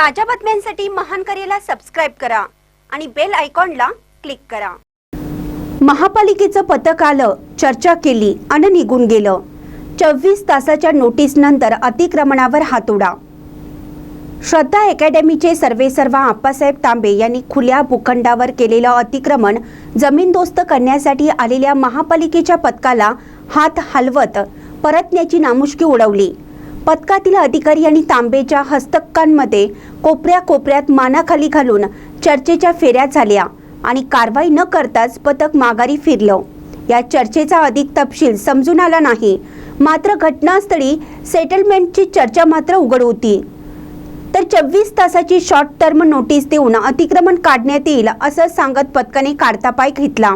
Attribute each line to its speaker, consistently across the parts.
Speaker 1: ताज्या बातम्यांसाठी महान करेला सबस्क्राईब करा आणि बेल आयकॉनला क्लिक करा. महापालिकेचं पथक आलं चर्चा केली आणि निघून गेलं. चोवीस तासाच्या नोटीसनंतर अतिक्रमणावर हातोडा. श्रद्धा अकॅडमीचे सर्वेसर्वा आप्पासाहेब तांबे यांनी खुल्या भूखंडावर केलेलं अतिक्रमण जमीनदोस्त करण्यासाठी आलेल्या महापालिकेच्या पथकाला हात हलवत परतण्याची नामुष्की उडवली. पथकातील अधिकारी आणि तांबेच्या हस्तकांमध्ये कोपऱ्या कोपऱ्यात मानाखाली घालून चर्चेच्या फेऱ्या झाल्या आणि कारवाई न करताच पथक माघारी फिरलं. या चर्चेचा अधिक तपशील समजून आला नाही. मात्र घटनास्थळी सेटलमेंटची चर्चा मात्र उघड होती. तर चोवीस तासाची शॉर्ट टर्म नोटीस देऊन अतिक्रमण काढण्यात येईल असं सांगत पथकाने काढता पाय घेतला.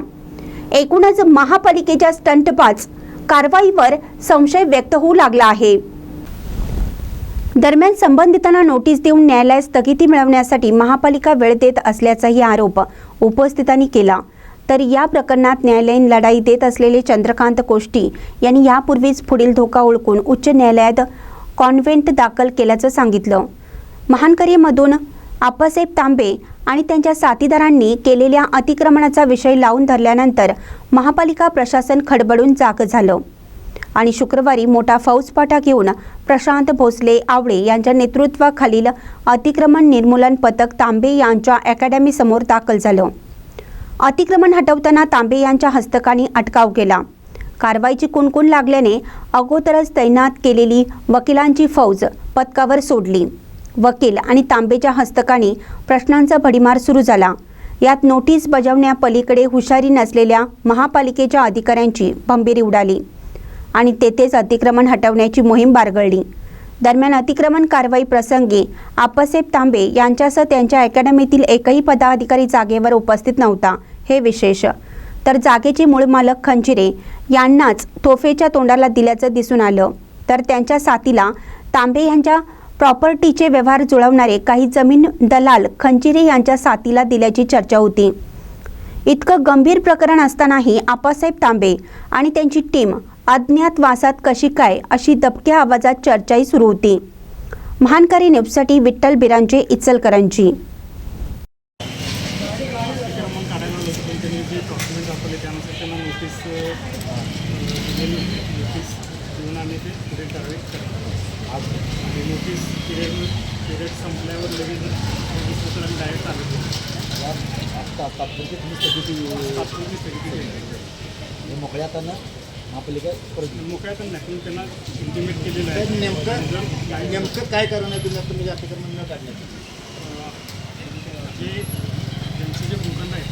Speaker 1: एकूणच महापालिकेच्या स्टंटपाच कारवाईवर संशय व्यक्त होऊ लागला आहे. दरम्यान संबंधितांना नोटीस देऊन न्यायालयात स्थगिती मिळवण्यासाठी महापालिका वेळ देत असल्याचाही आरोप उपस्थितांनी केला. तर या प्रकरणात न्यायालयीन लढाई देत असलेले चंद्रकांत कोष्टी यांनी यापूर्वीच पुढील धोका ओळखून उच्च न्यायालयात कॉन्व्हेंट दाखल केल्याचं सांगितलं. महानकरीमधून आप्पासाहेब तांबे आणि त्यांच्या साथीदारांनी केलेल्या अतिक्रमणाचा विषय लावून धरल्यानंतर महापालिका प्रशासन खडबडून जाग झालं. आणि शुक्रवारी मोठा फौजपाठा घेऊन प्रशांत भोसले आवळे यांच्या नेतृत्वाखालील अतिक्रमण निर्मूलन पथक तांबे यांच्या अकॅडमीसमोर दाखल झालं. अतिक्रमण हटवताना तांबे यांच्या हस्तकाने अटकाव केला. कारवाईची कुणकुण लागल्याने अगोदरच तैनात केलेली वकिलांची फौज पथकावर सोडली. वकील आणि तांबेच्या हस्तकाने प्रश्नांचा भडीमार सुरू झाला. यात नोटीस बजावण्यापलीकडे हुशारी नसलेल्या महापालिकेच्या अधिकाऱ्यांची भंभीरी उडाली. आणि तेथेच अतिक्रमण हटवण्याची मोहीम बारगळली. दरम्यान अतिक्रमण कारवाई प्रसंगी आप्पासाहेब तांबे यांच्यासह त्यांच्या अकॅडमीतील एकही पदाधिकारी जागेवर उपस्थित नव्हता हे विशेष. तर जागेचे मूळ मालक खंजिरे यांनाच तोफेच्या तोंडाला दिल्याचं दिसून आलं. तर त्यांच्या साथीला तांबे यांच्या प्रॉपर्टीचे व्यवहार जुळवणारे काही जमीन दलाल खंजिरे यांच्या साथीला दिल्याची चर्चा होती. इतकं गंभीर प्रकरण असतानाही आप्पासाहेब तांबे आणि त्यांची टीम अज्ञातवासात कशी काय अशी दबक्या आवाजात चर्चाही सुरू होती. महानकारी न्यूजसाठी विठ्ठल बिरांचे इचलकरंजी.
Speaker 2: अतिक्रमण काढायला लोक पण त्यांनी जे डॉक्युमेंट दाखवले त्यानुसार त्यांना नोटीस दिलेली नोटीस देऊन आम्ही ते पुढे कारवाई करतो आणि नोटीस पिरियड पिरियड संपल्यावर लगेच नोटीस आम्ही डायरेक्ट आलो
Speaker 3: आता तात्पुरती तुम्ही स्थगिती
Speaker 2: तात्पुरती स्थगिती दिली
Speaker 3: हे मोकळ्या महापालिका
Speaker 2: पण नाही पण त्यांना इंटिमेट केलेलं आहे.
Speaker 4: नेमकं नेमकं काय कारण आहे तुम्ही तुम्ही अतिक्रमण न काढण्याचं?
Speaker 2: जे त्यांचे जे भूखंड आहेत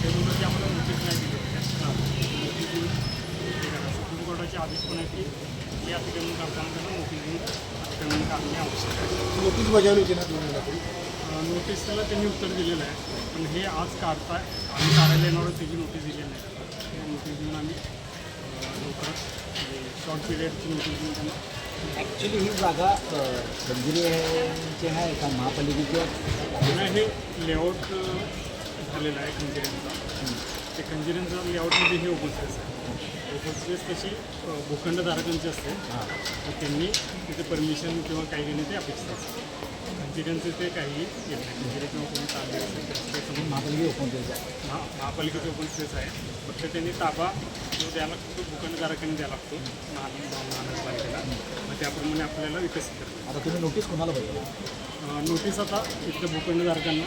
Speaker 2: ते भूखंड आम्हाला नोटीस नाही दिले. नोटीस देऊन हे करा सुप्रीम कोर्टाचे आदेश पण आहे की हे अतिक्रमण करताना त्यांना नोटीस देऊन अतिक्रमण आवश्यक आहे.
Speaker 4: नोटीस बजावली होती ना दोन
Speaker 2: अं, नोटीसला त्यांनी उत्तर दिलेलं आहे. पण हे आज काढताय आम्ही आहोत त्याची नोटीस दिलेली त्या नोटीस देऊन आम्ही लवकरच शॉर्ट देऊन त्यांना
Speaker 3: ॲक्च्युली ही जागा खंजिरीची आहे का महापालिकेची. आहे?
Speaker 2: पुन्हा हे लेआउट झालेलं आहे खंजिऱ्यांचा ते खंजिऱ्यांचा लेआउटमध्ये हे ओपन स्पेस आहे. ओपन स्पेस तशी अ, भूखंडधारकांची असते
Speaker 3: हां.
Speaker 2: तर त्यांनी तिथे परमिशन किंवा काही घेणे ते अपेक्षित असते खंजिऱ्यांचे ते काही येत नाही. खंजिरे किंवा कोणी तांबे असेल
Speaker 3: महापालिका आहे.
Speaker 2: महा महापालिकेचे ओपन स्पेस आहे. फक्त त्यांनी ताबा जो द्यायला लागतो तो भूखंडधारकांनी द्यायला लागतो. महान महानगरपालिकेला मग त्याप्रमाणे आपल्याला विकसित करतो
Speaker 3: आता तुम्ही नोटीस कोणाला पाहिजे?
Speaker 2: नोटीस आता इथल्या भूखंडधारकांना